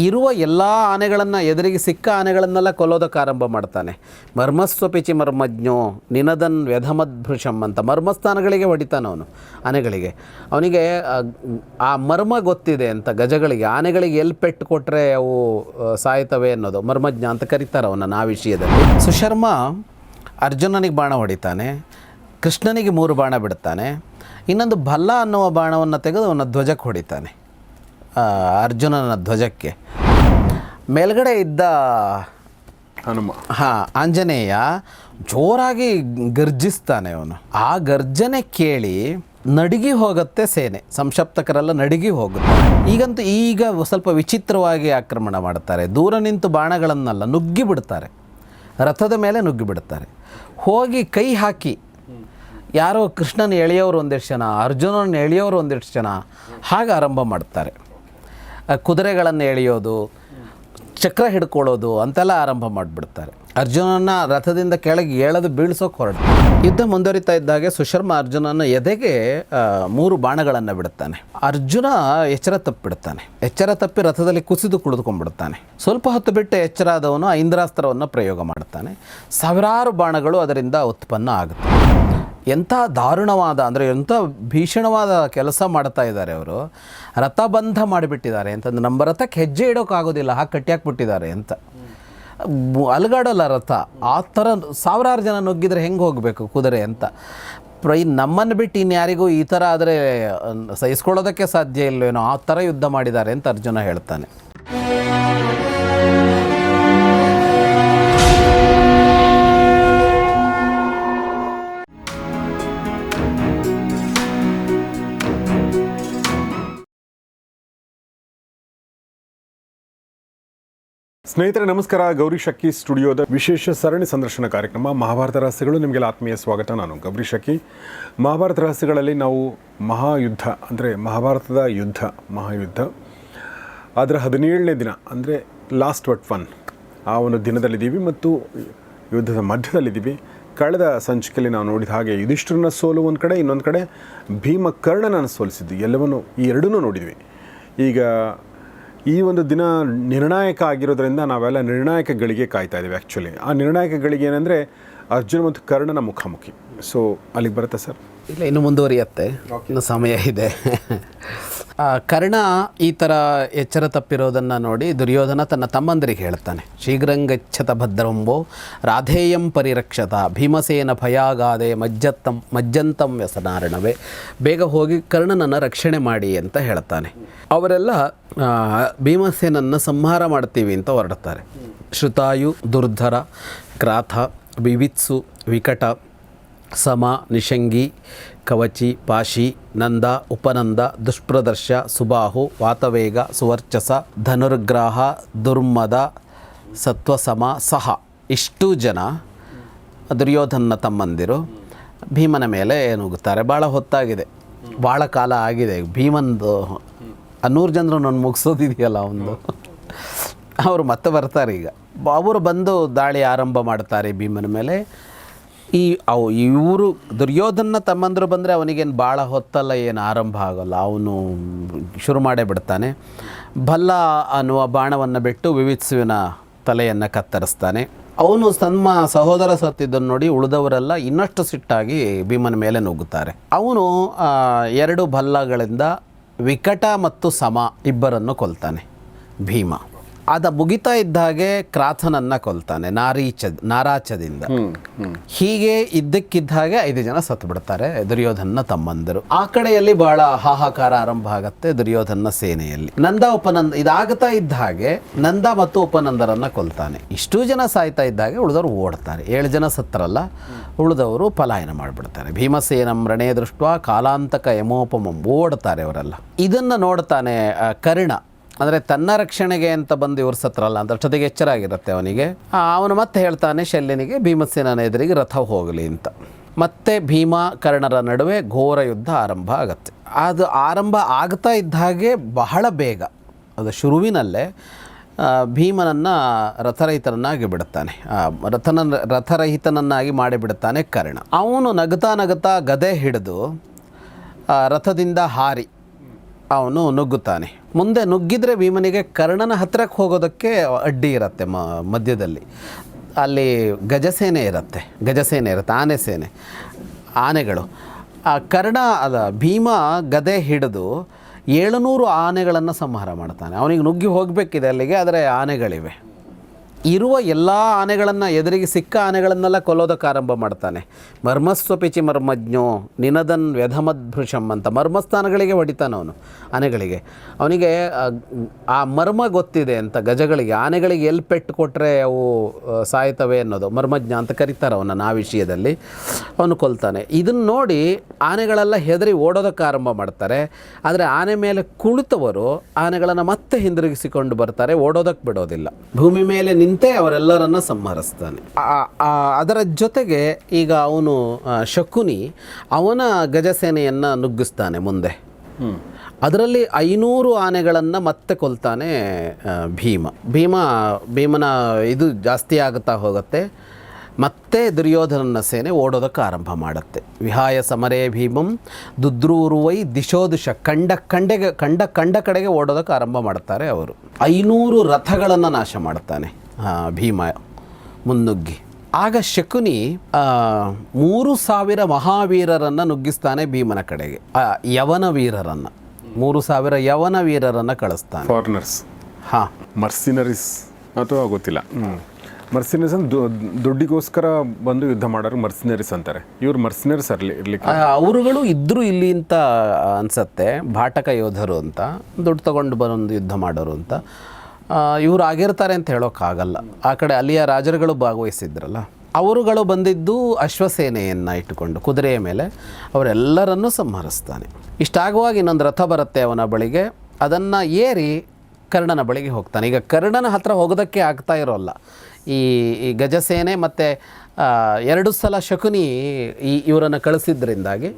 ಇರುವ ಎಲ್ಲ ಆನೆಗಳನ್ನು ಎದುರಿಗೆ ಸಿಕ್ಕ ಆನೆಗಳನ್ನೆಲ್ಲ ಕೊಲ್ಲೋದಕ್ಕೆ ಆರಂಭ ಮಾಡ್ತಾನೆ. ಮರ್ಮಸ್ವಪಿಚಿ ಮರ್ಮಜ್ಞೋ ನಿನದನ್ ವ್ಯಧಮದ್ಭೃಶಂ ಅಂತ ಮರ್ಮಸ್ಥಾನಗಳಿಗೆ ಹೊಡಿತಾನೆ ಅವನು, ಆನೆಗಳಿಗೆ. ಅವನಿಗೆ, ಆ- ಮರ್ಮ ಗೊತ್ತಿದೆ ಅಂತ ಗಜಗಳಿಗೆ, ಆನೆಗಳಿಗೆ ಎಲ್ಲಿ ಪೆಟ್ಟು ಕೊಟ್ಟರೆ ಅವು ಸಾಯ್ತವೆ ಅನ್ನೋದು ಮರ್ಮಜ್ಞ ಅಂತ ಕರೀತಾರೆ ಅವನನ್ನು ಆ ವಿಷಯದಲ್ಲಿ. ಸುಶರ್ಮ ಅರ್ಜುನನಿಗೆ ಬಾಣ ಹೊಡಿತಾನೆ, ಕೃಷ್ಣನಿಗೆ ಮೂರು ಬಾಣ ಬಿಡ್ತಾನೆ, ಇನ್ನೊಂದು ಭಲ್ಲ ಅನ್ನುವ ಬಾಣವನ್ನು ತೆಗೆದು ಅವನ ಧ್ವಜಕ್ಕೆ ಹೊಡಿತಾನೆ. ಅರ್ಜುನನ ಧ್ವಜಕ್ಕೆ. ಮೇಲ್ಗಡೆ ಇದ್ದ ಹನುಮ. ಹಾಂ ಆಂಜನೇಯ ಜೋರಾಗಿ ಗರ್ಜಿಸ್ತಾನೆ ಅವನು. ಆ ಗರ್ಜನೆ ಕೇಳಿ ನಡಿಗಿ ಹೋಗುತ್ತೆ ಸೇನೆ. ಸಂಶಪ್ತಕರೆಲ್ಲ ನಡಿಗಿ ಹೋಗುತ್ತೆ. ಈಗಂತೂ ಈಗ ಸ್ವಲ್ಪ ವಿಚಿತ್ರವಾಗಿ ಆಕ್ರಮಣ ಮಾಡ್ತಾರೆ. ದೂರ ನಿಂತು ಬಾಣಗಳನ್ನೆಲ್ಲ ನುಗ್ಗಿ ಬಿಡ್ತಾರೆ. ರಥದ ಮೇಲೆ ನುಗ್ಗಿ ಬಿಡ್ತಾರೆ. ಹೋಗಿ ಕೈ ಹಾಕಿ. ಯಾರೋ ಕೃಷ್ಣನ ಎಳೆಯೋರು ಒಂದಿಷ್ಟು ಜನ ಅರ್ಜುನನ ಎಳೆಯೋರು ಒಂದಿಷ್ಟು ಜನ ಹಾಗೆ ಆರಂಭ ಮಾಡ್ತಾರೆ. ಕುದುರೆಗಳನ್ನು ಎಳೆಯೋದು, ಚಕ್ರ ಹಿಡ್ಕೊಳ್ಳೋದು ಅಂತೆಲ್ಲ ಆರಂಭ ಮಾಡಿಬಿಡ್ತಾರೆ. ಅರ್ಜುನನ ರಥದಿಂದ ಕೆಳಗೆ ಏಳದು ಬೀಳ್ಸೋಕೆ ಹೊರಟು. ಯುದ್ಧ ಮುಂದುವರಿತಾ ಇದ್ದಾಗೆ ಸುಶರ್ಮ ಅರ್ಜುನನ ಎದೆಗೆ ಮೂರು ಬಾಣಗಳನ್ನು ಬಿಡುತ್ತಾನೆ. ಅರ್ಜುನ ಎಚ್ಚರ ತಪ್ಪಿಬಿಡ್ತಾನೆ ಎಚ್ಚರ ತಪ್ಪಿ ರಥದಲ್ಲಿ ಕುಸಿದು ಕುಳಿದುಕೊಂಡ್ಬಿಡ್ತಾನೆ ಸ್ವಲ್ಪ ಹೊತ್ತು ಬಿಟ್ಟು ಎಚ್ಚರ ಆದವನು ಇಂದ್ರಾಸ್ತ್ರವನ್ನು ಪ್ರಯೋಗ ಮಾಡ್ತಾನೆ. ಸಾವಿರಾರು ಬಾಣಗಳು ಅದರಿಂದ ಉತ್ಪನ್ನ ಆಗುತ್ತೆ. ಎಂಥ ದಾರುಣವಾದ, ಅಂದರೆ ಎಂಥ ಭೀಷಣವಾದ ಕೆಲಸ ಮಾಡ್ತಾ ಇದ್ದಾರೆ ಅವರು. ರಥಬಂಧ ಮಾಡಿಬಿಟ್ಟಿದ್ದಾರೆ ಅಂತಂದು ನಮ್ಮ ರಥಕ್ಕೆ ಹೆಜ್ಜೆ ಇಡೋಕ್ಕಾಗೋದಿಲ್ಲ, ಹಾಗೆ ಕಟ್ಟಿಯಾಕ್ಬಿಟ್ಟಿದ್ದಾರೆ ಅಂತ. ಅಲ್ಗಾಡಲ್ಲ ಅಲುಗಾಡಲ್ಲ ರಥ. ಆ ಥರ ಸಾವಿರಾರು ಜನ ನುಗ್ಗಿದ್ರೆ ಹೆಂಗೆ ಹೋಗಬೇಕು ಕುದುರೆ ಅಂತ. ಪ್ರೈ ನಮ್ಮನ್ನು ಬಿಟ್ಟು ಇನ್ಯಾರಿಗೂ ಈ ಥರ ಆದರೆ ಸಹಿಸ್ಕೊಳ್ಳೋದಕ್ಕೆ ಸಾಧ್ಯ ಇಲ್ಲವೇನೋ ಆ ಥರ ಯುದ್ಧ ಮಾಡಿದ್ದಾರೆ ಅಂತ ಅರ್ಜುನ ಹೇಳ್ತಾನೆ. ಸ್ನೇಹಿತರೆ, ನಮಸ್ಕಾರ. ಗೌರಿ ಶಕ್ಕಿ ಸ್ಟುಡಿಯೋದ ವಿಶೇಷ ಸರಣಿ ಸಂದರ್ಶನ ಕಾರ್ಯಕ್ರಮ ಮಹಾಭಾರತ ರಹಸ್ಯಗಳು. ನಿಮಗೆಲ್ಲ ಆತ್ಮೀಯ ಸ್ವಾಗತ. ನಾನು ಗೌರಿ ಶಕ್ಕಿ ಮಹಾಭಾರತ ರಹಸ್ಯಗಳಲ್ಲಿ ನಾವು ಮಹಾಯುದ್ಧ, ಅಂದರೆ ಮಹಾಭಾರತದ ಯುದ್ಧ, ಮಹಾಯುದ್ಧ. ಅದರ ಹದಿನೇಳನೇ ದಿನ, ಅಂದರೆ ಲಾಸ್ಟ್ ವಟ್ ಒನ್ ಆ ಒಂದು ದಿನದಲ್ಲಿದ್ದೀವಿ ಮತ್ತು ಯುದ್ಧದ ಮಧ್ಯದಲ್ಲಿದ್ದೀವಿ. ಕಳೆದ ಸಂಚಿಕೆಯಲ್ಲಿ ನಾವು ನೋಡಿದ ಹಾಗೆ ಯುಧಿಷ್ಠರನ ಸೋಲು ಒಂದು ಕಡೆ, ಇನ್ನೊಂದು ಕಡೆ ಭೀಮ ಕರ್ಣನನ್ನು ಸೋಲಿಸಿದ್ದು ಎಲ್ಲವನ್ನು ಈ ಎರಡನ್ನೂ ನೋಡಿದ್ವಿ. ಈಗ ಈ ಒಂದು ದಿನ ನಿರ್ಣಾಯಕ ಆಗಿರೋದ್ರಿಂದ ನಾವೆಲ್ಲ ನಿರ್ಣಾಯಕ ಗಳಿಗೆ ಕಾಯ್ತಾ ಇದ್ದೀವಿ ಆ್ಯಕ್ಚುಲಿ ಆ ನಿರ್ಣಾಯಕ ಗಳಿಗೆ ಏನಂದರೆ ಅರ್ಜುನ ಮತ್ತು ಕರ್ಣನ ಮುಖಾಮುಖಿ. ಸೊ ಅಲ್ಲಿಗೆ ಬರುತ್ತಾ ಸರ್? ಇಲ್ಲ ಇನ್ನು ಮುಂದುವರಿಯತ್ತೆ. ಇನ್ನು ಸಮಯ ಇದೆ. ಕರ್ಣ ಈ ಥರ ಎಚ್ಚರ ತಪ್ಪಿರೋದನ್ನು ನೋಡಿ ದುರ್ಯೋಧನ ತನ್ನ ತಮ್ಮಂದರಿಗೆ ಹೇಳ್ತಾನೆ ಶೀಘ್ರಂಗಚ್ಚತ ಭದ್ರಂಬೋ ರಾಧೇಯಂ ಪರಿರಕ್ಷತ, ಭೀಮಸೇನ ಭಯಾಗಾದೆ, ಮಜ್ಜತ್ತಂ, ಮಜ್ಜಂತಂ ವ್ಯಸನಾರಣವೇ, ಬೇಗ ಹೋಗಿ ಕರ್ಣನನ್ನು ರಕ್ಷಣೆ ಮಾಡಿ ಅಂತ ಹೇಳ್ತಾನೆ. ಅವರೆಲ್ಲ ಭೀಮಸೇನನ್ನು ಸಂಹಾರ ಮಾಡ್ತೀವಿ ಅಂತ ಹೊರಡ್ತಾರೆ. ಶ್ರುತಾಯು, ದುರ್ಧರ, ಕ್ರಾಥ, ವಿವಿತ್ಸು, ವಿಕಟ ಸಮ ನಿಷಂಗಿ ಕವಚಿ, ಪಾಶಿ, ನಂದ, ಉಪನಂದ, ದುಷ್ಪ್ರದರ್ಶ, ಸುಬಾಹು, ವಾತವೇಗ, ಸುವರ್ಚಸ, ಧನುರ್ಗ್ರಾಹ, ದುರ್ಮದ, ಸತ್ವಸಮ, ಸಹ. ಇಷ್ಟು ಜನ ದುರ್ಯೋಧನ ತಮ್ಮಂದಿರು ಭೀಮನ ಮೇಲೆ ನುಗ್ಗುತ್ತಾರೆ. ಭಾಳ ಹೊತ್ತಾಗಿದೆ. ಭಾಳ ಕಾಲ ಆಗಿದೆ. ಭೀಮಂದು ನೂರು ಜನರು ನಾನು ಮುಗಿಸೋದಿದೆಯಲ್ಲ ಒಂದು. ಅವರು ಮತ್ತೆ ಬರ್ತಾರೆ ಈಗ. ಅವರು ಬಂದು ದಾಳಿ ಆರಂಭ ಮಾಡ್ತಾರೆ ಭೀಮನ ಮೇಲೆ. ಈ ಅವು ಇವರು ದುರ್ಯೋಧನ ತಮ್ಮಂದರು ಬಂದರೆ ಅವನಿಗೇನು ಭಾಳ ಹೊತ್ತಲ್ಲ, ಏನು ಆರಂಭ ಆಗೋಲ್ಲ. ಅವನು ಶುರು ಮಾಡೇ ಬಿಡ್ತಾನೆ. ಭಲ್ಲ ಅನ್ನುವ ಬಾಣವನ್ನು ಬಿಟ್ಟು ವಿವಿತ್ಸುವಿನ ತಲೆಯನ್ನು ಕತ್ತರಿಸ್ತಾನೆ. ಅವನು ತಮ್ಮ ಸಹೋದರ ಸತ್ತಿದ್ದನ್ನು ನೋಡಿ ಉಳಿದವರೆಲ್ಲ ಇನ್ನಷ್ಟು ಸಿಟ್ಟಾಗಿ ಭೀಮನ ಮೇಲೆ ನುಗ್ಗುತ್ತಾರೆ. ಅವನು ಎರಡು ಭಲ್ಲಗಳಿಂದ ವಿಕಟ ಮತ್ತು ಸಮ ಇಬ್ಬರನ್ನು ಕೊಲ್ತಾನೆ ಭೀಮ. ಅದ ಮುಗಿತಾ ಇದ್ದ ಹಾಗೆ ಕ್ರಾಥನನ್ನು ಕೊಲ್ತಾನೆ ನಾರೀಚ ನಾರಾಚದಿಂದ. ಹೀಗೆ ಇದ್ದಕ್ಕಿದ್ದ ಹಾಗೆ ಐದು ಜನ ಸತ್ತು ಬಿಡ್ತಾರೆ ದುರ್ಯೋಧನ ತಮ್ಮಂದರು. ಆ ಕಡೆಯಲ್ಲಿ ಬಹಳ ಹಾಹಾಕಾರ ಆರಂಭ ಆಗತ್ತೆ ದುರ್ಯೋಧನ ಸೇನೆಯಲ್ಲಿ. ನಂದ ಉಪನಂದ ಇದಾಗ್ತಾ ಇದ್ದ ಹಾಗೆ ನಂದ ಮತ್ತು ಉಪನಂದರನ್ನ ಕೊಲ್ತಾನೆ. ಇಷ್ಟು ಜನ ಸಾಯ್ತಾ ಇದ್ದಾಗೆ ಉಳಿದವರು ಓಡ್ತಾರೆ. ಏಳು ಜನ ಸತ್ತರಲ್ಲ ಉಳಿದವರು ಪಲಾಯನ ಮಾಡಿಬಿಡ್ತಾರೆ. ಭೀಮಸೇನಂ ರಣೇ ದೃಷ್ಟ ಕಾಲಾಂತಕ ಯಮೋಪಮಂ ಓಡ್ತಾರೆ ಅವರೆಲ್ಲ. ಇದನ್ನು ನೋಡ್ತಾನೆ ಕರ್ಣ. ಅಂದರೆ ತನ್ನ ರಕ್ಷಣೆಗೆ ಅಂತ ಬಂದು ಇವ್ರ ಸತ್ರಲ್ಲ ಅಂತ ಅಷ್ಟೊತ್ತಿಗೆ ಎಚ್ಚರ ಆಗಿರುತ್ತೆ ಅವನಿಗೆ. ಅವನು ಮತ್ತೆ ಹೇಳ್ತಾನೆ ಶಲ್ಯನಿಗೆ ಭೀಮಸೇನನ ಎದುರಿಗೆ ರಥ ಹೋಗಲಿ ಅಂತ. ಮತ್ತೆ ಭೀಮ ಕರ್ಣರ ನಡುವೆ ಘೋರ ಯುದ್ಧ ಆರಂಭ ಆಗತ್ತೆ. ಅದು ಆರಂಭ ಆಗ್ತಾ ಇದ್ದ ಹಾಗೆ ಬಹಳ ಬೇಗ. ಅದು ಶುರುವಿನಲ್ಲೇ ಭೀಮನನ್ನು ರಥರಹಿತನನ್ನಾಗಿ ಬಿಡುತ್ತಾನೆ. ರಥನ ರಥರಹಿತನನ್ನಾಗಿ ಮಾಡಿಬಿಡುತ್ತಾನೆ ಕರ್ಣ. ಅವನು ನಗುತ್ತಾ ನಗುತ್ತಾ ಗದೆ ಹಿಡಿದು ರಥದಿಂದ ಹಾರಿ. ಅವನು ನುಗ್ಗುತ್ತಾನೆ. ಮುಂದೆ ನುಗ್ಗಿದರೆ ಭೀಮನಿಗೆ ಕರ್ಣನ ಹತ್ತಿರಕ್ಕೆ ಹೋಗೋದಕ್ಕೆ ಅಡ್ಡಿ ಇರುತ್ತೆ ಮ, ಮಧ್ಯದಲ್ಲಿ. ಅಲ್ಲಿ ಗಜಸೇನೆ ಇರುತ್ತೆ. ಗಜಸೇನೆ ಇರುತ್ತೆ, ಆನೆ ಸೇನೆ, ಆನೆಗಳು. ಆ ಕರ್ಣ, ಅದ ಭೀಮ ಗದೆ ಹಿಡಿದು ಏಳುನೂರು ಆನೆಗಳನ್ನು ಸಂಹಾರ ಮಾಡ್ತಾನೆ. ಅವನಿಗೆ ನುಗ್ಗಿ ಹೋಗಬೇಕಿದೆ ಅಲ್ಲಿಗೆ, ಆದರೆ ಆನೆಗಳಿವೆ. ಇರುವ ಎಲ್ಲ ಆನೆಗಳನ್ನು ಎದುರಿಗೆ ಸಿಕ್ಕ ಆನೆಗಳನ್ನೆಲ್ಲ ಕೊಲ್ಲೋದಕ್ಕೆ ಆರಂಭ ಮಾಡ್ತಾನೆ. ಮರ್ಮಸ್ವಪಿಚಿ ಮರ್ಮಜ್ಞೋ ನಿನದನ್ ವ್ಯಧಮದ್ಭೃಷಂ ಅಂತ ಮರ್ಮಸ್ಥಾನಗಳಿಗೆ ಹೊಡಿತಾನೆ ಅವನು ಆನೆಗಳಿಗೆ. ಅವನಿಗೆ ಆ, ಮರ್ಮ ಗೊತ್ತಿದೆ ಅಂತ ಗಜಗಳಿಗೆ ಆನೆಗಳಿಗೆ ಎಲ್ಲಿ ಪೆಟ್ಟು ಕೊಟ್ಟರೆ ಅವು ಸಾಯ್ತವೆ ಅನ್ನೋದು ಮರ್ಮಜ್ಞ ಅಂತ ಕರೀತಾರೆ ಅವನನ್ನು ಆ ವಿಷಯದಲ್ಲಿ. ಅವನು ಕೊಲ್ತಾನೆ. ಇದನ್ನು ನೋಡಿ ಆನೆಗಳೆಲ್ಲ ಹೆದರಿ ಓಡೋದಕ್ಕೆ ಆರಂಭ ಮಾಡ್ತಾರೆ. ಆದರೆ ಆನೆ ಮೇಲೆ ಕುಳಿತವರು ಆನೆಗಳನ್ನು ಮತ್ತೆ ಹಿಂದಿರುಗಿಸಿಕೊಂಡು ಬರ್ತಾರೆ ಓಡೋದಕ್ಕೆ ಬಿಡೋದಿಲ್ಲ. ಭೂಮಿ ಮೇಲೆ ನಿಂತೇ ಅವರೆಲ್ಲರನ್ನ ಸಂಹರಿಸ್ತಾನೆ. ಅದರ ಜೊತೆಗೆ ಈಗ ಅವನು ಶಕುನಿ ಅವನ ಗಜಸೇನೆಯನ್ನು ನುಗ್ಗಿಸ್ತಾನೆ ಮುಂದೆ. ಅದರಲ್ಲಿ ಐನೂರು ಆನೆಗಳನ್ನು ಮತ್ತೆ ಕೊಲ್ತಾನೆ ಭೀಮ. ಭೀಮ ಭೀಮನ ಇದು ಜಾಸ್ತಿ ಆಗುತ್ತಾ ಹೋಗುತ್ತೆ. ಮತ್ತೆ ದುರ್ಯೋಧನನ ಸೇನೆ ಓಡೋದಕ್ಕೆ ಆರಂಭ ಮಾಡುತ್ತೆ. ವಿಹಾಯ ಸಮರೇ ಭೀಮಂ ದುದ್ರೂರುವೈ ದಿಶೋದಿಶ. ಕಂಡ ಕಂಡೆಗೆ ಕಂಡ ಕಂಡ ಕಡೆಗೆ ಓಡೋದಕ್ಕೆ ಆರಂಭ ಮಾಡ್ತಾರೆ ಅವರು. ಐನೂರು ರಥಗಳನ್ನು ನಾಶ ಮಾಡ್ತಾನೆ. ಆ, ಭೀಮ ಮುನ್ನುಗ್ಗಿ. ಆಗ ಶಕುನಿ ಮೂರು ಸಾವಿರ ಮಹಾವೀರರನ್ನು ನುಗ್ಗಿಸ್ತಾನೆ ಭೀಮನ ಕಡೆಗೆ. ಯವನ ವೀರರನ್ನು. ಮೂರು ಸಾವಿರ ಯವನ ವೀರರನ್ನು ಕಳಿಸ್ತಾನೆ. ಫಾರ್ನರ್ಸ್ ಹಾಂ. ಮರ್ಸಿನರೀಸ್ ಅಥವಾ ಗೊತ್ತಿಲ್ಲ. ಮರ್ಸಿನರೀಸ್ ಅಂದ್ರೆ ದುಡ್ಡಿಗೋಸ್ಕರ ಬಂದು ಯುದ್ಧ ಮಾಡೋರು ಮರ್ಸಿನರೀಸ್ ಅಂತಾರೆ. ಇವ್ರು ಮರ್ಸಿನರೀಸ್ ಅರ್ಲಿ ಇರಲಿ ಅವರುಗಳು ಇದ್ದರು ಇಲ್ಲಿ ಅಂತ ಅನ್ಸತ್ತೆ. ಭಾಟಕ ಯೋಧರು ಅಂತ ದುಡ್ಡು ತಗೊಂಡು ಬಂದು ಯುದ್ಧ ಮಾಡೋರು ಅಂತ. ಇವರು ಆಗಿರ್ತಾರೆ ಅಂತ ಹೇಳೋಕ್ಕಾಗಲ್ಲ. ಆ ಕಡೆ ಅಲ್ಲಿಯ ರಾಜರುಗಳು ಭಾಗವಹಿಸಿದ್ರಲ್ಲ, ಅವರುಗಳು ಬಂದಿದ್ದು ಅಶ್ವಸೇನೆಯನ್ನು ಇಟ್ಟುಕೊಂಡು ಕುದುರೆಯ ಮೇಲೆ ಅವರೆಲ್ಲರನ್ನೂ ಸಂಹರಿಸ್ತಾನೆ. ಇಷ್ಟಾಗುವಾಗ ಇನ್ನೊಂದು ರಥ ಬರುತ್ತೆ ಅವನ ಬಳಿಗೆ, ಅದನ್ನು ಏರಿ ಕರ್ಣನ ಬಳಿಗೆ ಹೋಗ್ತಾನೆ. ಈಗ ಕರ್ಣನ ಹತ್ರ ಹೋಗೋದಕ್ಕೆ ಆಗ್ತಾ ಇರೋಲ್ಲ. ಈ ಈ ಗಜಸೇನೆ ಮತ್ತು ಎರಡು ಸಲ ಶಕುನಿ ಈ, ಇವರನ್ನು ಕಳಿಸಿದ್ರಿಂದಾಗಿ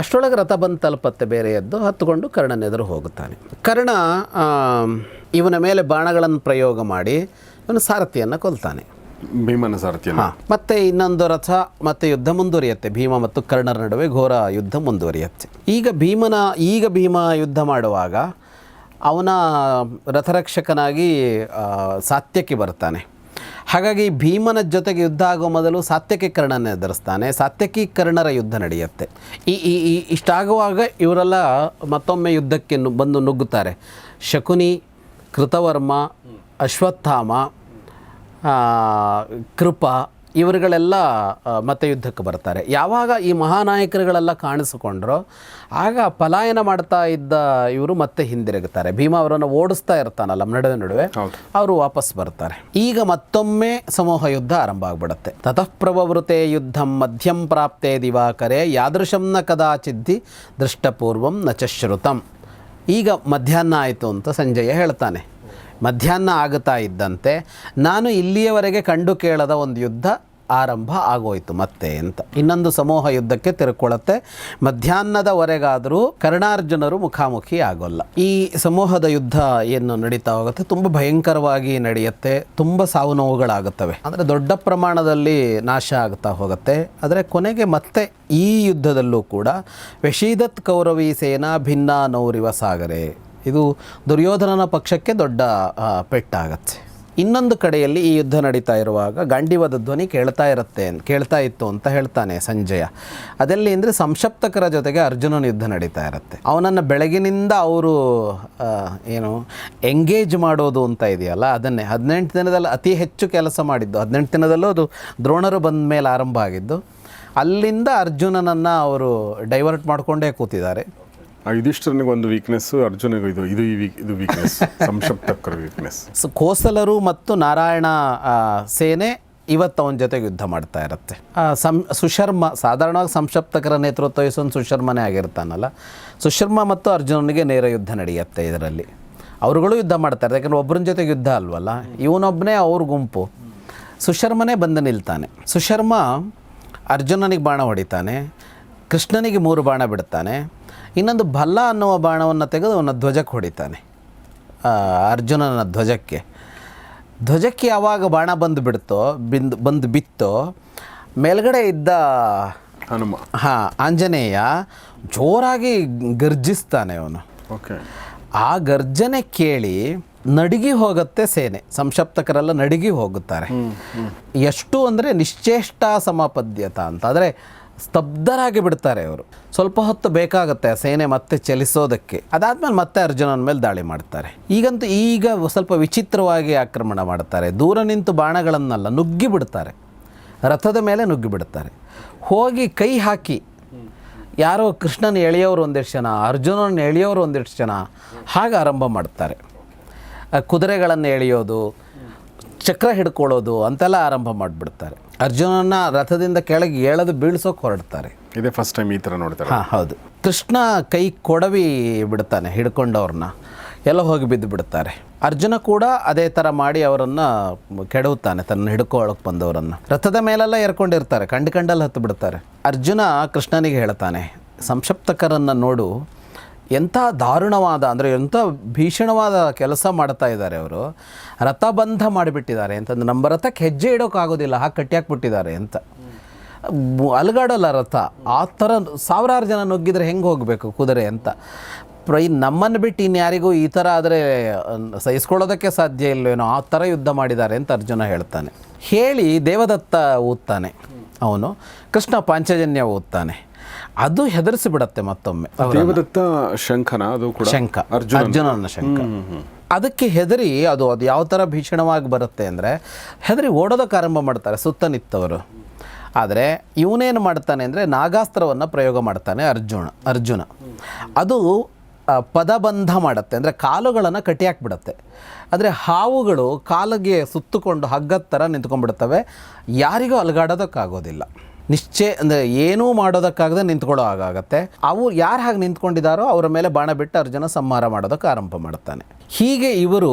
ಅಷ್ಟರೊಳಗೆ ರಥ ಬಂದು ತಲುಪತ್ತೆ ಬೇರೆಯದ್ದು ಹತ್ತುಕೊಂಡು ಕರ್ಣನೆದುರು ಹೋಗುತ್ತಾನೆ. ಕರ್ಣ ಇವನ ಮೇಲೆ ಬಾಣಗಳನ್ನು ಪ್ರಯೋಗ ಮಾಡಿ ಇವನು ಸಾರಥಿಯನ್ನು ಕೊಲ್ತಾನೆ. ಭೀಮನ ಸಾರಥಿ ಹಾಂ ಮತ್ತೆ ಇನ್ನೊಂದು ರಥ ಮತ್ತೆ ಯುದ್ಧ ಮುಂದುವರಿಯುತ್ತೆ. ಭೀಮ ಮತ್ತು ಕರ್ಣರ ನಡುವೆ ಘೋರ ಯುದ್ಧ ಮುಂದುವರಿಯುತ್ತೆ. ಈಗ ಭೀಮನ ಈಗ ಭೀಮ ಯುದ್ಧ ಮಾಡುವಾಗ ಅವನ ರಥರಕ್ಷಕನಾಗಿ ಸಾತ್ಯಕ್ಕೆ ಸಾತ್ಯಕಿ ಬರ್ತಾನೆ. ಹಾಗಾಗಿ ಭೀಮನ ಜೊತೆಗೆ ಯುದ್ಧ ಆಗೋ ಮೊದಲು ಸಾತ್ಯಕ್ಕೆ ಕರ್ಣನ ಎದುರಿಸ್ತಾನೆ. ಸಾತ್ಯಕಿ ಕರ್ಣರ ಯುದ್ಧ ನಡೆಯುತ್ತೆ. ಈ ಈ ಇಷ್ಟಾಗುವಾಗ ಇವರೆಲ್ಲ ಮತ್ತೊಮ್ಮೆ ಯುದ್ಧಕ್ಕೆ ಬಂದು ನುಗ್ಗುತ್ತಾರೆ. ಶಕುನಿ ಕೃತವರ್ಮ ಅಶ್ವತ್ಥಾಮ ಕೃಪ ಇವರುಗಳೆಲ್ಲ ಮತಯುದ್ಧಕ್ಕೆ ಬರ್ತಾರೆ. ಯಾವಾಗ ಈ ಮಹಾನಾಯಕರುಗಳೆಲ್ಲ ಕಾಣಿಸಿಕೊಂಡ್ರೋ ಆಗ ಪಲಾಯನ ಮಾಡ್ತಾ ಇದ್ದ ಇವರು ಮತ್ತೆ ಹಿಂದಿರುಗುತ್ತಾರೆ. ಭೀಮ ಅವರನ್ನು ಓಡಿಸ್ತಾ ಇರ್ತಾನಲ್ಲ ನಡುವೆ ನಡುವೆ ಅವರು ವಾಪಸ್ ಬರ್ತಾರೆ. ಈಗ ಮತ್ತೊಮ್ಮೆ ಸಮೂಹ ಯುದ್ಧ ಆರಂಭ ಆಗ್ಬಿಡುತ್ತೆ. ತತಃ ಪ್ರವೃತೆ ಯುದ್ಧಂ ಮಧ್ಯಂ ಪ್ರಾಪ್ತೆ ದಿವಾಕರೆ ಯಾದೃಶಂನ ಕದಾಚಿದ್ದಿ ದೃಷ್ಟಪೂರ್ವಂ ನ ಚ ಶ್ರುತಂ. ಈಗ ಮಧ್ಯಾಹ್ನ ಆಯಿತು ಅಂತ ಸಂಜಯ ಹೇಳ್ತಾನೆ. ಮಧ್ಯಾಹ್ನ ಆಗುತ್ತಾ ಇದ್ದಂತೆ ನಾನು ಇಲ್ಲಿಯವರೆಗೆ ಕಂಡು ಕೇಳದ ಒಂದು ಯುದ್ಧ ಆರಂಭ ಆಗೋಯ್ತು ಮತ್ತೆ ಅಂತ. ಇನ್ನೊಂದು ಸಮೂಹ ಯುದ್ಧಕ್ಕೆ ತಿರುಕೊಳ್ಳುತ್ತೆ. ಮಧ್ಯಾಹ್ನದವರೆಗಾದರೂ ಕರ್ಣಾರ್ಜುನರು ಮುಖಾಮುಖಿ ಆಗೋಲ್ಲ. ಈ ಸಮೂಹದ ಯುದ್ಧ ಏನು ನಡೀತಾ ಹೋಗುತ್ತೆ? ತುಂಬ ಭಯಂಕರವಾಗಿ ನಡೆಯುತ್ತೆ. ತುಂಬ ಸಾವು ನೋವುಗಳಾಗುತ್ತವೆ. ಅಂದರೆ ದೊಡ್ಡ ಪ್ರಮಾಣದಲ್ಲಿ ನಾಶ ಆಗ್ತಾ ಹೋಗುತ್ತೆ. ಆದರೆ ಕೊನೆಗೆ ಮತ್ತೆ ಈ ಯುದ್ಧದಲ್ಲೂ ಕೂಡ ವೆಶೀದತ್ ಕೌರವಿ ಸೇನಾ ಭಿನ್ನ ನೌರಿವ ಸಾಗರೆ. ಇದು ದುರ್ಯೋಧನನ ಪಕ್ಷಕ್ಕೆ ದೊಡ್ಡ ಪೆಟ್ಟಾಗತ್ತೆ. ಇನ್ನೊಂದು ಕಡೆಯಲ್ಲಿ ಈ ಯುದ್ಧ ನಡೀತಾ ಇರುವಾಗ ಗಾಂಡಿವದ ಧ್ವನಿ ಕೇಳ್ತಾ ಇರುತ್ತೆ ಕೇಳ್ತಾ ಇತ್ತು ಅಂತ ಹೇಳ್ತಾನೆ ಸಂಜಯ. ಅದೆಲ್ಲಿ ಅಂದರೆ ಸಂಶಪ್ತಕರ ಜೊತೆಗೆ ಅರ್ಜುನನ ಯುದ್ಧ ನಡೀತಾ ಇರುತ್ತೆ. ಅವನನ್ನು ಬೆಳಗಿನಿಂದ ಅವರು ಏನು ಎಂಗೇಜ್ ಮಾಡೋದು ಅಂತ ಇದೆಯಲ್ಲ, ಅದನ್ನೇ. ಹದಿನೆಂಟು ದಿನದಲ್ಲಿ ಅತಿ ಹೆಚ್ಚು ಕೆಲಸ ಮಾಡಿದ್ದು. ಹದಿನೆಂಟು ದಿನದಲ್ಲೂ ಅದು ದ್ರೋಣರು ಬಂದ ಮೇಲೆ ಆರಂಭ ಆಗಿದ್ದು, ಅಲ್ಲಿಂದ ಅರ್ಜುನನನ್ನು ಅವರು ಡೈವರ್ಟ್ ಮಾಡಿಕೊಂಡೇ ಕೂತಿದ್ದಾರೆ. ಆ ಯುಧಿಷ್ಠರನಿಗೆ ಒಂದು ವೀಕ್ನೆಸ್ ಅರ್ಜುನಿಗೆ ಇದು ಇದು ಈ ವೀಕ್ ಇದು ವೀಕ್ನೆಸ್ ಸಂಶಪ್ತಕರ ವೀಕ್ನೆಸ್ ಸೊ ಕೋಸಲರು ಮತ್ತು ನಾರಾಯಣ ಸೇನೆ ಇವತ್ತು ಅವನ ಜೊತೆಗೆ ಯುದ್ಧ ಮಾಡ್ತಾ ಇರುತ್ತೆ. ಸಂ ಸುಶರ್ಮ ಸಾಧಾರಣವಾಗಿ ಸಂಶಪ್ತಕರ ನೇತೃತ್ವ ವಹಿಸೋನು ಸುಶರ್ಮನೇ ಆಗಿರ್ತಾನಲ್ಲ. ಸುಶರ್ಮ ಮತ್ತು ಅರ್ಜುನನಿಗೆ ನೇರ ಯುದ್ಧ ನಡೆಯುತ್ತೆ ಇದರಲ್ಲಿ. ಅವರುಗಳು ಯುದ್ಧ ಮಾಡ್ತಾರೆ ಯಾಕಂದ್ರೆ ಒಬ್ಬರನ್ನ ಜೊತೆಗೆ ಯುದ್ಧ ಅಲ್ವಲ್ಲ? ಇವನೊಬ್ಬನೇ ಅವ್ರ ಗುಂಪು. ಸುಶರ್ಮನೇ ಬಂದು ನಿಲ್ತಾನೆ. ಸುಶರ್ಮ ಅರ್ಜುನನಿಗೆ ಬಾಣ ಹೊಡಿತಾನೆ ಕೃಷ್ಣನಿಗೆ ಮೂರು ಬಾಣ ಬಿಡ್ತಾನೆ ಇನ್ನೊಂದು ಭಲ್ಲ ಅನ್ನುವ ಬಾಣವನ್ನು ತೆಗೆದು ಅವನ ಧ್ವಜಕ್ಕೆ ಹೊಡಿತಾನೆ. ಅರ್ಜುನನ ಧ್ವಜಕ್ಕೆ. ಧ್ವಜಕ್ಕೆ ಯಾವಾಗ ಬಾಣ ಬಂದು ಬಿಡ್ತೋ ಬಿಂದು ಬಂದು ಬಿತ್ತೋ ಮೇಲ್ಗಡೆ ಇದ್ದ ಹನುಮ. ಹಾಂ ಆಂಜನೇಯ ಜೋರಾಗಿ ಗರ್ಜಿಸ್ತಾನೆ ಅವನು. ಓಕೆ. ಆ ಗರ್ಜನೆ ಕೇಳಿ ನಡಗಿ ಹೋಗುತ್ತೆ ಸೇನೆ. ಸಂಶಪ್ತಕರೆಲ್ಲ ನಡಗಿ ಹೋಗುತ್ತಾರೆ. ಎಷ್ಟು ಅಂದರೆ ನಿಶ್ಚೇಷ್ಟ ಸಮಪದ್ಯತ ಅಂತ. ಅಂದರೆ ಸ್ತಬ್ಧರಾಗಿ ಬಿಡ್ತಾರೆ ಅವರು ಸ್ವಲ್ಪ ಹೊತ್ತು ಬೇಕಾಗುತ್ತೆ ಆ ಸೇನೆ ಮತ್ತೆ ಚಲಿಸೋದಕ್ಕೆ. ಅದಾದ್ಮೇಲೆ ಮತ್ತೆ ಅರ್ಜುನನ ಮೇಲೆ ದಾಳಿ ಮಾಡ್ತಾರೆ. ಈಗಂತೂ ಈಗ ಸ್ವಲ್ಪ ವಿಚಿತ್ರವಾಗಿ ಆಕ್ರಮಣ ಮಾಡ್ತಾರೆ. ದೂರ ನಿಂತು ಬಾಣಗಳನ್ನೆಲ್ಲ ನುಗ್ಗಿ ಬಿಡ್ತಾರೆ. ರಥದ ಮೇಲೆ ನುಗ್ಗಿ ಬಿಡ್ತಾರೆ. ಹೋಗಿ ಕೈ ಹಾಕಿ. ಯಾರೋ ಕೃಷ್ಣನ ಎಳೆಯೋರು ಒಂದಿಷ್ಟು ಜನ, ಅರ್ಜುನನ ಎಳೆಯೋರು ಒಂದಿಷ್ಟು ಜನ ಹಾಗೆ ಆರಂಭ ಮಾಡ್ತಾರೆ. ಕುದುರೆಗಳನ್ನು ಎಳೆಯೋದು, ಚಕ್ರ ಹಿಡ್ಕೊಳ್ಳೋದು ಅಂತೆಲ್ಲ ಆರಂಭ ಮಾಡಿಬಿಡ್ತಾರೆ. ಅರ್ಜುನನ ರಥದಿಂದ ಕೆಳಗೆ ಎಳೆದು ಬೀಳ್ಸೋಕೆ ಹೊರಡ್ತಾರೆ. ಇದೇ ಫಸ್ಟ್ ಟೈಮ್ ಈ ಥರ ನೋಡ್ತಾರೆ. ಹಾಂ ಹೌದು. ಕೃಷ್ಣ ಕೈ ಕೊಡವಿ ಬಿಡ್ತಾನೆ ಹಿಡ್ಕೊಂಡವ್ರನ್ನ. ಎಲ್ಲ ಹೋಗಿ ಬಿದ್ದು ಬಿಡ್ತಾರೆ. ಅರ್ಜುನ ಕೂಡ ಅದೇ ಥರ ಮಾಡಿ ಅವರನ್ನು ಕೆಡವುತ್ತಾನೆ ತನ್ನ ಹಿಡ್ಕೊಳ್ಳೋಕೆ ಬಂದವರನ್ನು. ರಥದ ಮೇಲೆಲ್ಲ ಎರ್ಕೊಂಡಿರ್ತಾರೆ ಕಂಡು ಕಂಡಲ್ಲಿ ಹತ್ತು ಬಿಡ್ತಾರೆ. ಅರ್ಜುನ ಕೃಷ್ಣನಿಗೆ ಹೇಳ್ತಾನೆ ಸಂಕ್ಷಪ್ತಕರನ್ನು ನೋಡು ಎಂಥ ದಾರುಣವಾದ, ಅಂದರೆ ಎಂಥ ಭೀಷಣವಾದ ಕೆಲಸ ಮಾಡ್ತಾ ಇದ್ದಾರೆ ಅವರು. ರಥಬಂಧ ಮಾಡಿಬಿಟ್ಟಿದ್ದಾರೆ ಅಂತಂದು ನಮ್ಮ ರಥಕ್ಕೆ ಹೆಜ್ಜೆ ಇಡೋಕ್ಕಾಗೋದಿಲ್ಲ, ಹಾಗೆ ಕಟ್ಟಿ ಹಾಕ್ಬಿಟ್ಟಿದ್ದಾರೆ ಅಂತ ಅಲುಗಾಡಲ್ಲ ರಥ, ಆ ಥರ ಸಾವಿರಾರು ಜನ ನುಗ್ಗಿದ್ರೆ ಹೆಂಗೆ ಹೋಗಬೇಕು ಕುದುರೆ ಅಂತ. ಪ್ರೈ ನಮ್ಮನ್ನು ಬಿಟ್ಟು ಇನ್ಯಾರಿಗೂ ಈ ಥರ ಆದರೆ, ಸಹಿಸ್ಕೊಳ್ಳೋದಕ್ಕೆ ಸಾಧ್ಯ ಇಲ್ಲವೇನೋ ಆ ಥರ ಯುದ್ಧ ಮಾಡಿದ್ದಾರೆ ಅಂತ ಅರ್ಜುನ ಹೇಳ್ತಾನೆ. ಹೇಳಿ ದೇವದತ್ತ ಓದ್ತಾನೆ ಅವನು ಕೃಷ್ಣ ಪಾಂಚಜನ್ಯ ಓದ್ತಾನೆ. ಅದು ಹೆದರಿಸಿ ಬಿಡತ್ತೆ ಮತ್ತೊಮ್ಮೆ. ದೇವದತ್ತ ಶಂಖನ ಅದು ಕೂಡ ಶಂಖ. ಅರ್ಜುನನ. ಶಂಖ. ಅದಕ್ಕೆ ಹೆದರಿ ಅದು ಅದು ಯಾವ ಥರ ಭೀಷಣವಾಗಿ ಬರುತ್ತೆ ಅಂದರೆ ಹೆದರಿ ಓಡೋದಕ್ಕೆ ಆರಂಭ ಮಾಡ್ತಾರೆ ಸುತ್ತ ನಿತ್ತವರು ಆದರೆ ಇವನೇನು ಮಾಡ್ತಾನೆ ಅಂದರೆ ನಾಗಾಸ್ತ್ರವನ್ನು ಪ್ರಯೋಗ ಮಾಡ್ತಾನೆ ಅರ್ಜುನ ಅರ್ಜುನ. ಅದು ಪದಬಂಧ ಮಾಡುತ್ತೆ. ಅಂದರೆ ಕಾಲುಗಳನ್ನು ಕಟ್ಟಿ ಹಾಕ್ಬಿಡತ್ತೆ ಆದರೆ ಹಾವುಗಳು ಕಾಲಿಗೆ ಸುತ್ತುಕೊಂಡು ಹಗ್ಗದ ಥರ ನಿಂತ್ಕೊಂಡ್ಬಿಡ್ತವೆ. ಯಾರಿಗೂ ಅಲುಗಾಡೋದಕ್ಕಾಗೋದಿಲ್ಲ. ನಿಶ್ಚಯ ಅಂದರೆ ಏನೂ ಮಾಡೋದಕ್ಕಾಗದೆ ನಿಂತ್ಕೊಳ್ಳೋ ಹಾಗಾಗತ್ತೆ. ಅವು ಯಾರು ಹಾಗೆ ನಿಂತ್ಕೊಂಡಿದ್ದಾರೋ ಅವರ ಮೇಲೆ ಬಾಣ ಬಿಟ್ಟು ಅರ್ಜುನ ಸಂಹಾರ ಮಾಡೋದಕ್ಕೆ ಆರಂಭ ಮಾಡುತ್ತಾನೆ ಹೀಗೆ ಇವರು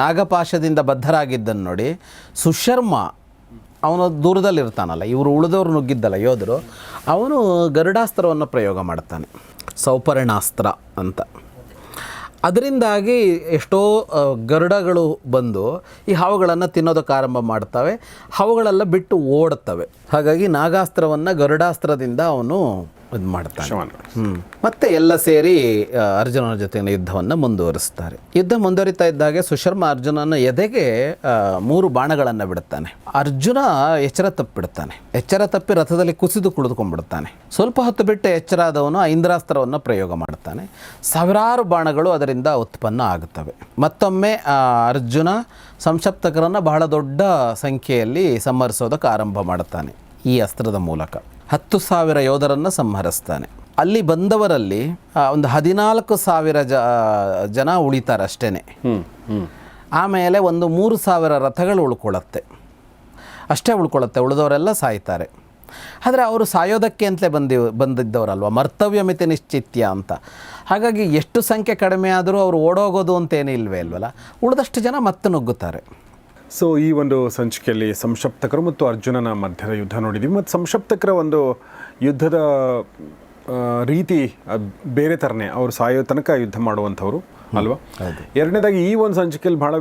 ನಾಗಪಾಶದಿಂದ ಬದ್ಧರಾಗಿದ್ದನ್ನು ನೋಡಿ ಸುಶರ್ಮ, ಅವನು ದೂರದಲ್ಲಿರ್ತಾನಲ್ಲ, ಇವರು ಉಳಿದವರು ನುಗ್ಗಿದ್ದಲ್ಲ ಯೋಧರು, ಅವನು ಗರುಡಾಸ್ತ್ರವನ್ನು ಪ್ರಯೋಗ ಮಾಡ್ತಾನೆ. ಸೌಪರ್ಣಾಸ್ತ್ರ ಅಂತ. ಅದರಿಂದಾಗಿ ಎಷ್ಟೋ ಗರುಡಗಳು ಬಂದು ಈ ಹಾವುಗಳನ್ನು ತಿನ್ನೋದಕ್ಕೆ ಆರಂಭ ಮಾಡ್ತವೆ. ಹಾವುಗಳೆಲ್ಲ ಬಿಟ್ಟು ಓಡುತ್ತವೆ ಹಾಗಾಗಿ ನಾಗಾಸ್ತ್ರವನ್ನು ಗರುಡಾಸ್ತ್ರದಿಂದ ಅವನು ಇದು ಮಾಡ್ತಾನೆ. ಮತ್ತೆ ಎಲ್ಲ ಸೇರಿ ಅರ್ಜುನನ ಜೊತೆಗಿನ ಯುದ್ಧವನ್ನು ಮುಂದುವರಿಸ್ತಾರೆ. ಯುದ್ಧ ಮುಂದುವರಿತಾ ಇದ್ದಾಗೆ ಸುಶರ್ಮ ಅರ್ಜುನನ ಎದೆಗೆ ಮೂರು ಬಾಣಗಳನ್ನು ಬಿಡುತ್ತಾನೆ. ಅರ್ಜುನ ಎಚ್ಚರ ತಪ್ಪಿಬಿಡ್ತಾನೆ ಎಚ್ಚರ ತಪ್ಪಿ ರಥದಲ್ಲಿ ಕುಸಿದು ಕುಳಿದುಕೊಂಡ್ಬಿಡ್ತಾನೆ ಸ್ವಲ್ಪ ಹೊತ್ತು ಬಿಟ್ಟು ಎಚ್ಚರ ಆದವನು ಐಂದ್ರಾಸ್ತ್ರವನ್ನು ಪ್ರಯೋಗ ಮಾಡ್ತಾನೆ. ಸಾವಿರಾರು ಬಾಣಗಳು ಅದರಿಂದ ಉತ್ಪನ್ನ ಆಗುತ್ತವೆ ಮತ್ತೊಮ್ಮೆ ಅರ್ಜುನ ಸಂಶಪ್ತಕರನ್ನು ಬಹಳ ದೊಡ್ಡ ಸಂಖ್ಯೆಯಲ್ಲಿ ಸಂಹರಿಸೋದಕ್ಕೆ ಆರಂಭ ಮಾಡುತ್ತಾನೆ ಈ ಅಸ್ತ್ರದ ಮೂಲಕ. ಹತ್ತು ಸಾವಿರ ಯೋಧರನ್ನು ಸಂಹರಿಸ್ತಾನೆ. ಅಲ್ಲಿ ಬಂದವರಲ್ಲಿ ಒಂದು ಹದಿನಾಲ್ಕು ಸಾವಿರ ಜ ಜನ ಉಳಿತಾರೆ ಅಷ್ಟೇ ಆಮೇಲೆ ಒಂದು ಮೂರು ಸಾವಿರ ರಥಗಳು ಉಳ್ಕೊಳ್ಳುತ್ತೆ. ಅಷ್ಟೇ ಉಳ್ಕೊಳ್ಳುತ್ತೆ ಉಳಿದವರೆಲ್ಲ ಸಾಯ್ತಾರೆ. ಆದರೆ ಅವರು ಸಾಯೋದಕ್ಕೆ ಅಂತಲೇ ಬಂದಿ ಬಂದಿದ್ದವರಲ್ವ? ಮರ್ತವ್ಯ ಮಿತಿ ನಿಶ್ಚಿತ್ಯ ಅಂತ. ಹಾಗಾಗಿ ಎಷ್ಟು ಸಂಖ್ಯೆ ಕಡಿಮೆ ಆದರೂ ಅವರು ಓಡೋಗೋದು ಅಂತೇನೂ ಇಲ್ವೇ ಇಲ್ವಲ್ಲ ಉಳಿದಷ್ಟು ಜನ ಮತ್ತೆ ನುಗ್ಗುತ್ತಾರೆ. ಸೊ ಈ ಒಂದು ಸಂಚಿಕೆಯಲ್ಲಿ ಸಂಶಪ್ತಕರು ಮತ್ತು ಅರ್ಜುನನ ಮಧ್ಯದ ಯುದ್ಧ ನೋಡಿದ್ವಿ. ಮತ್ತು ಸಂಶಪ್ತಕರ ಒಂದು ಯುದ್ಧದ ರೀತಿ ಬೇರೆ ಥರನೇ ಅವರು ಸಾಯೋ ತನಕ ಯುದ್ಧ ಮಾಡುವಂಥವ್ರು ಅಲ್ವಾ? ಎರಡನೇದಾಗಿ ಈ ಒಂದು ಸಂಚಿಕೆಯಲ್ಲಿ ಭಾಳ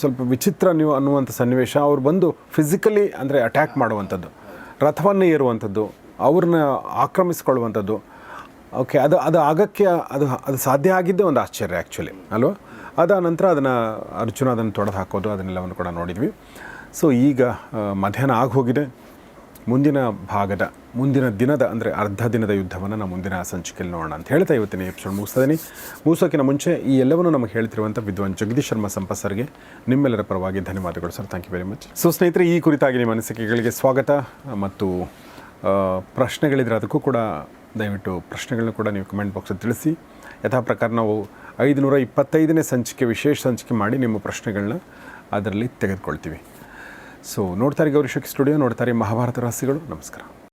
ಸ್ವಲ್ಪ ವಿಚಿತ್ರ ನೀವು ಅನ್ನುವಂಥ ಸನ್ನಿವೇಶ. ಅವ್ರು ಬಂದು ಫಿಸಿಕಲಿ ಅಂದರೆ ಅಟ್ಯಾಕ್ ಮಾಡುವಂಥದ್ದು ರಥವನ್ನು ಏರುವಂಥದ್ದು ಅವ್ರನ್ನ ಆಕ್ರಮಿಸ್ಕೊಳ್ಳುವಂಥದ್ದು. ಓಕೆ ಅದು ಅದು ಆಗಕ್ಕೆ ಅದು ಅದು ಸಾಧ್ಯ ಆಗಿದ್ದೇ ಒಂದು ಆಶ್ಚರ್ಯ ಆ್ಯಕ್ಚುಲಿ ಅಲ್ವಾ? ಅದ ನಂತರ ಅದನ್ನು ಅರ್ಜುನ ಅದನ್ನು ತೊಡೆದು ಹಾಕೋದು, ಅದನ್ನೆಲ್ಲವನ್ನು ಕೂಡ ನೋಡಿದ್ವಿ. ಸೊ ಈಗ ಮಧ್ಯಾಹ್ನ ಹೋಗಿದೆ ಮುಂದಿನ ಭಾಗದ, ಮುಂದಿನ ದಿನದ, ಅಂದರೆ ಅರ್ಧ ದಿನದ ಯುದ್ಧವನ್ನು ನಾವು ಮುಂದಿನ ಸಂಚಿಕೆಯಲ್ಲಿ ನೋಡೋಣ ಅಂತ ಹೇಳ್ತಾ ಇವತ್ತಿನ ಎಪಿಸೋಡ್ ಮುಗಿಸ್ತಿದ್ದೀನಿ ಮುಗಿಸೋಕ್ಕಿಂತ ಮುಂಚೆ ಈ ಎಲ್ಲವನ್ನು ನಮಗೆ ಹೇಳ್ತಿರುವಂಥ ವಿದ್ವಾನ್ ಜಗದೀಶ್ ಶರ್ಮಾ ಸಂಪಸರ್ಗೆ ನಿಮ್ಮೆಲ್ಲರ ಪರವಾಗಿ ಧನ್ಯವಾದಗಳು sir. Thank you very much so ಸ್ನೇಹಿತರೆ, ಈ ಕುರಿತಾಗಿ ನಿಮ್ಮ ಅನಿಸಿಕೆಗಳಿಗೆ ಸ್ವಾಗತ. ಮತ್ತು ಪ್ರಶ್ನೆಗಳಿದ್ರೆ ಅದಕ್ಕೂ ಕೂಡ ದಯವಿಟ್ಟು ಪ್ರಶ್ನೆಗಳನ್ನ ಕೂಡ ನೀವು ಕಮೆಂಟ್ ಬಾಕ್ಸಲ್ಲಿ ತಿಳಿಸಿ. ಯಥಾ ಪ್ರಕಾರ ನಾವು ಐದುನೂರ ಇಪ್ಪತ್ತೈದನೇ ಸಂಚಿಕೆ, ವಿಶೇಷ ಸಂಚಿಕೆ ಮಾಡಿ ನಿಮ್ಮ ಪ್ರಶ್ನೆಗಳನ್ನ ಅದರಲ್ಲಿ ತೆಗೆದುಕೊಳ್ತೀವಿ. ಸೊ ನೋಡ್ತಾರೆ ಗೌರಿಶಕ್ ಸ್ಟುಡಿಯೋ ನೋಡ್ತಾರೆ ಮಹಾಭಾರತ ರಹಸ್ಯಗಳು. ನಮಸ್ಕಾರ.